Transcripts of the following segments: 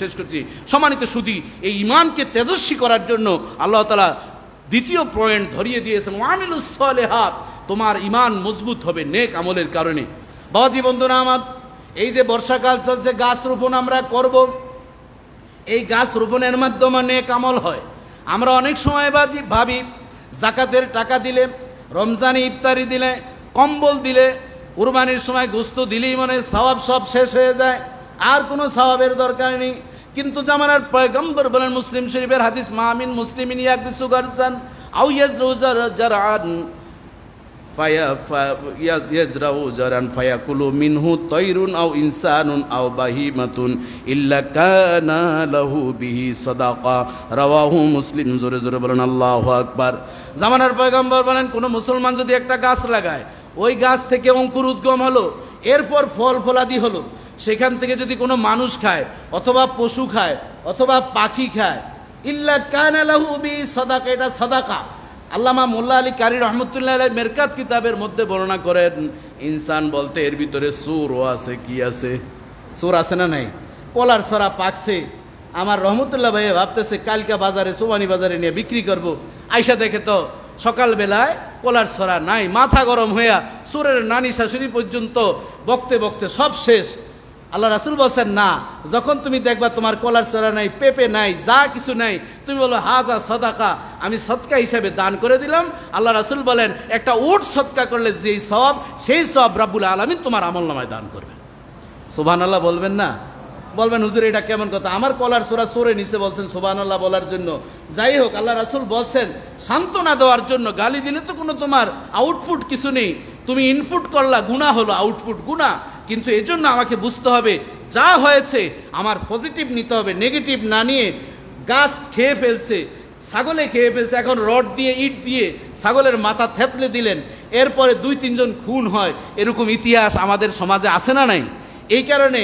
শেষ করছি। সম্মানিত সুদী, এই ইমানকে তেজস্বী করার জন্য আল্লাহ তালা দ্বিতীয় পয়েন্ট ধরিয়ে দিয়েছেন হাত তোমার ইমান মজবুত হবে নেক আমলের কারণে। বাবাজি, বন্ধুরা আমার, এই যে বর্ষাকাল চলছে, গাছ রোপণ আমরা করব। এই গাছ রোপণের মাধ্যমে নেক আমল হয়। আমরা অনেক সময় বাজি, ভাবি, জাকাতের টাকা দিলে, রমজানি ইফতারি দিলে, কম্বল দিলে, কুরবানির সময় গোস্ত দিলেই মানে সওয়াব সব শেষ হয়ে যায়। আর কোনো সওয়াবের দরকার নেই। কিন্তু জামানার পয়গম্বর বলেন, মুসলিম শরীফের হাদিস মামিন আও ইয়াজরু জারআন ফায়া মিনহু তৈরুন মুসলিম, জোরে জোরে বলেন, আল্লাহু আকবার। জামানার পয়গম্বর বলেন, কোন মুসলমান যদি একটা গাছ লাগায়, ওই গাছ থেকে অঙ্কুর উদ্গম হলো, এরপর ফল ফলাদি হলো। সেখান থেকে যদি কোনো মানুষ খায়, অথবা পশু খায়, অথবা পাখি খায়, ইল্লা কানা লাহু বিহি সাদাকা, এটা সাদাকা। আল্লামা মোল্লা আলী কারি রহমতুল্লাহ আলাই মেরকাত কিতাবের মধ্যে বর্ণনা করেন, ইনসান বলতে এর ভিতরে সুরও আছে, কি আছে? সুর আছে না নাই? পলার সরা পাকছে। আমার রহমতুল্লাহ ভাই ভাবতেছে, কালকা বাজারে, সোবানি বাজারে নিয়ে বিক্রি করব। আইসা দেখে তো সকালবেলায় কলার সরা নাই, মাথা গরম হইয়া সুরের নানি শাশুড়ি পর্যন্ত বকতে বকতে সব শেষ। আল্লাহ রাসুল বলছেন, না, যখন তুমি দেখবা তোমার কলার চড়া নাই, পেপে নাই, যা কিছু নাই, তুমি বলো, হাজা সদাকা, আমি সৎকা হিসাবে দান করে দিলাম। আল্লাহ রাসুল বলেন, একটা উট সৎকা করলে যেই সব সেই সব রাব্বুল আলমিন তোমার আমল নামায় দান করবে। সুবহান আল্লাহ বলবেন না? বলবেন, হুজুর, এটা কেমন কথা? আমার কলার সোরা সরে নিচে বলছেন সুবহান আল্লাহ বলার জন্য। যাই হোক, আল্লাহ রাসুল বলছেন, সান্ত্বনা দেওয়ার জন্য গালি দিলে তো কোনো তোমার আউটপুট কিছু নেই। তুমি ইনপুট করলা গুণা হলো আউটপুট গুণা কিন্তু এজন্য আমাকে বুঝতে হবে, যা হয়েছে আমার পজিটিভ নিতে হবে নেগেটিভ না নিয়ে গাছ খেয়ে ফেলছে, ছাগলে খেয়ে ফেলছে, এখন রড দিয়ে, ইট দিয়ে ছাগলের মাথা থেতলে দিলেন, এরপরে দুই তিনজন খুন হয়, এরকম ইতিহাস আমাদের সমাজে আসে না নাই? এই কারণে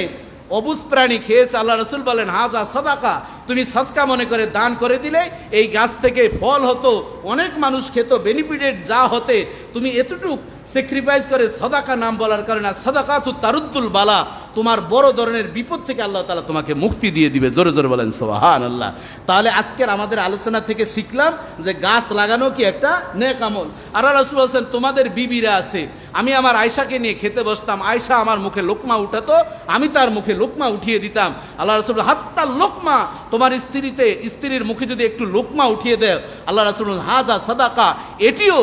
অবুজ প্রাণী খেয়েছে, আল্লাহ রসুল বলেন, হাজা সদাকা তুমি সৎকা মনে করে দান করে দিলে, এই গাছ থেকে ফল হতো, অনেক মানুষ খেত বেনিফিটেড যা হতে। তুমি এতটুক স্যাক্রিফাইস করে সদাকা নাম বলার কারণে সদাকা তু তারুদ্দুল বালা। তোমার বড় ধরনের বিপদ থেকে আল্লাহ তালা তোমাকে মুক্তি দিয়ে দিবে। জোরে জোরে বলেন সোহান আল্লাহ তাহলে আজকের আমাদের আলোচনা থেকে শিখলাম যে গাছ লাগানো কি একটা নেক আমল। আর রসুল বলছেন, তোমাদের বিবিরা আছে, আমি আমার আয়সাকে নিয়ে খেতে বসতাম আয়সা আমার মুখে লোকমা উঠাতো, আমি তার মুখে লোকমা উঠিয়ে দিতাম। আল্লাহ রসুল হাত্তা লোকমা, তোমার স্ত্রীতে, স্ত্রীর মুখে যদি একটু লোকমা উঠিয়ে দেয়, আল্লাহ রসুল হাজা সদাকা, এটিও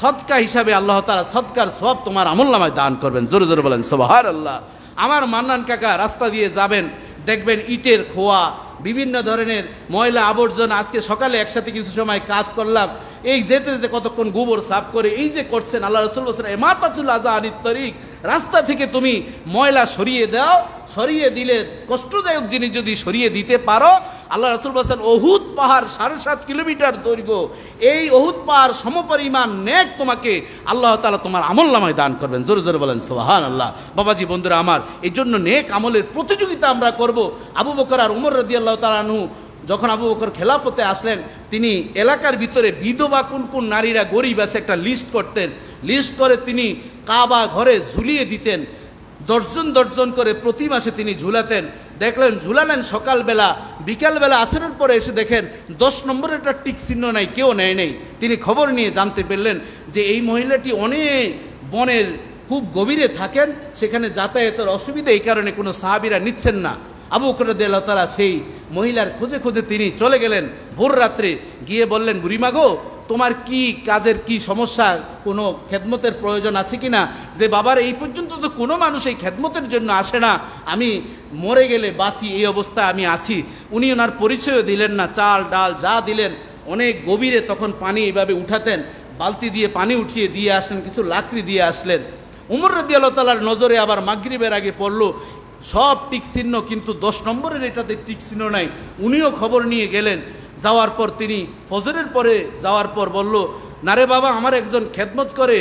সৎকা হিসাবে আল্লাহ তালা সৎকার সব তোমার আমল নামায় দান করবেন। জোরে জোরে বলেন সবাহার আল্লাহ আমার মান্নান কাকা রাস্তা দিয়ে যাবেন, দেখবেন ইটের খোয়া, বিভিন্ন ধরনের ময়লা আবর্জনা, আজকে সকালে একসাথে কিছু সময় কাজ করলাম, এই যেতে যেতে কতক্ষণ গোবর সাফ করে, এই যে করছেন আল্লাহ রসুল এমাতাতুল আজা আনিত তরিক, রাস্তা থেকে তুমি ময়লা সরিয়ে দাও, সরিয়ে দিলে কষ্টদায়ক জিনিস যদি সরিয়ে দিতে পারো আল্লাহ রসুল বলছেন অহুদ পাহাড় সাড়ে সাত কিলোমিটার দৈর্ঘ্য। এই অহুদ পাহাড় সমপরিমাণ নেক তোমাকে আল্লাহ তালা তোমার আমল নামায় দান করবেন। জোরে জোরে বলেন সোহান আল্লাহ বাবাজি, বন্ধুরা আমার, এই জন্য নেক আমলের প্রতিযোগিতা আমরা করব। আবু বকর আর উমর রদি আল্লাহ তালানহু যখন আবু বকর খেলাপথে আসলেন, তিনি এলাকার ভিতরে বিধবা কোন কোন নারীরা গরিব আছে একটা লিস্ট করতেন। লিস্ট করে তিনি কাবা ঘরে ঝুলিয়ে দিতেন। দর্জন দর্জন করে প্রতি মাসে তিনি ঝুলাতেন। দেখলেন ঝুলালেন সকালবেলা, বিকালবেলা আসরের পরে এসে দেখেন দশ নম্বরের একটা টিক চিহ্ন নাই, কেউ নেয় নেই। তিনি খবর নিয়ে জানতে পারলেন যে এই মহিলাটি অনেক বনের খুব গভীরে থাকেন, সেখানে যাতায়াতের অসুবিধা এই কারণে কোনো সাহাবিরা নিচ্ছেন না। আবু বকরদ্দাহ তারা সেই মহিলার খোঁজে খোঁজে তিনি চলে গেলেন। ভোর রাত্রে গিয়ে বললেন বুড়িমা গো তোমার কি কাজের কি সমস্যা, কোনো খেদমতের প্রয়োজন আছে কি না যে বাবার এই পর্যন্ত তো কোনো মানুষ এই খেদমতের জন্য আসে না। আমি মরে গেলে বাসি এই অবস্থায় আমি আছি। উনি ওনার পরিচয়ও দিলেন না, চাল, ডাল যা দিলেন, অনেক গভীরে তখন পানি এইভাবে উঠাতেন, বালতি দিয়ে পানি উঠিয়ে দিয়ে আসলেন, কিছু লাকড়ি দিয়ে আসলেন। উমর রদি আল্লাহ তালার নজরে আবার মাগরিবের আগে পড়ল, সব টিক চিহ্ন কিন্তু দশ নম্বরের এটাতে টিক চিহ্ন নাই। উনিও খবর নিয়ে গেলেন যাওয়ার পর তিনি ফজরের পরে যাওয়ার পর বলল না রে বাবা, আমার একজন খেদমত করে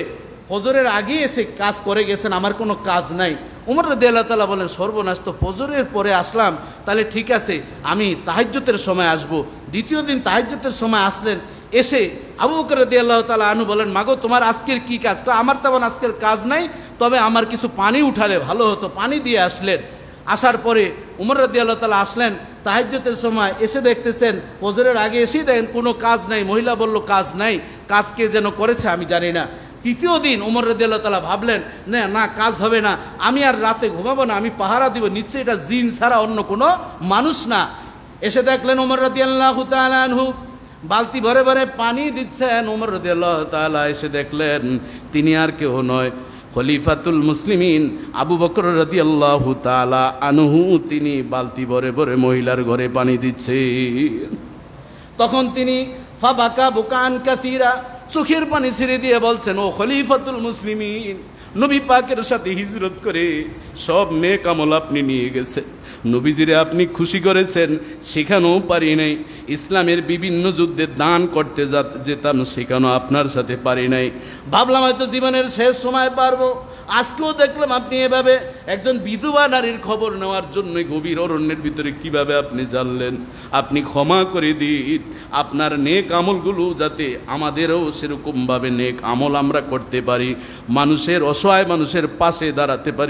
ফজরের আগে এসে কাজ করে গেছেন, আমার কোনো কাজ নাই। উমর রদি আল্লাহ তালা বলেন, সর্বনাশ, তো ফজরের পরে আসলাম, তাহলে ঠিক আছে, আমি তাহাজ্যতের সময় আসব। দ্বিতীয় দিন তাহাজ্যতের সময় আসলেন, এসে আবু বকর রদি আল্লাহ তালা আনু বলেন, মাগো, তোমার আজকের কি কাজ? আমার তেমন আজকের কাজ নাই, তবে আমার কিছু পানি উঠালে ভালো হতো। পানি দিয়ে আসলেন। আসার পরে উমর রাদি আল্লাহ তালা আসলেন তাহাজ্যতের সময় এসে দেখতেছেন, ফজরের আগে এসেই দেখেন কোনো কাজ নাই, মহিলা বলল, কাজ নাই, কাজ কে যেন করেছে আমি জানি না। তৃতীয় দিন উমর রদি আল্লাহ তালা ভাবলেন, না না, কাজ হবে না, আমি আর রাতে ঘুমাবো না, আমি পাহারা দিব, নিশ্চয়ই এটা জিন ছাড়া অন্য কোনো মানুষ না। এসে দেখলেন উমর রদি আল্লাহ তালু বালতি ভরে ভরে পানি দিচ্ছেন, উমর রদি আল্লাহ তালা এসে দেখলেন, তিনি আর কেউ নয়। খলিফাতুল মুসলিমিন আবু বকর রাজি আল্লাহ তালা আনহু, তিনি বালতি ভরে ভরে মহিলার ঘরে পানি দিচ্ছে। তখন তিনি, ফাবাকা বুকান কাতিরা চোখের পানি ছেড়ে দিয়ে বলছেন, ও খলিফাতুল মুসলিমিন, নবী পাকের সাথে হিজরত করে সব মেয়ে কামল আপনি নিয়ে গেছেন। নবীজিরে আপনি খুশি করেছেন, সেখানেও পারি নাই। ইসলামের বিভিন্ন যুদ্ধে দান করতে যেতাম, সেখানেও আপনার সাথে পারি নাই। ভাবলাম হয়তো জীবনের শেষ সময় পারব। আজকেও দেখলাম আপনি এভাবে একজন বিধবা নারীর খবর নেওয়ার জন্য গভীর অরণ্যের ভিতরে কীভাবে আপনি জানলেন আপনি ক্ষমা করে দিন। আপনার নেক আমলগুলো যাতে আমাদেরও সেরকমভাবে নেক আমল আমরা করতে পারি। মানুষের অসহায় মানুষের পাশে দাঁড়াতে পারি।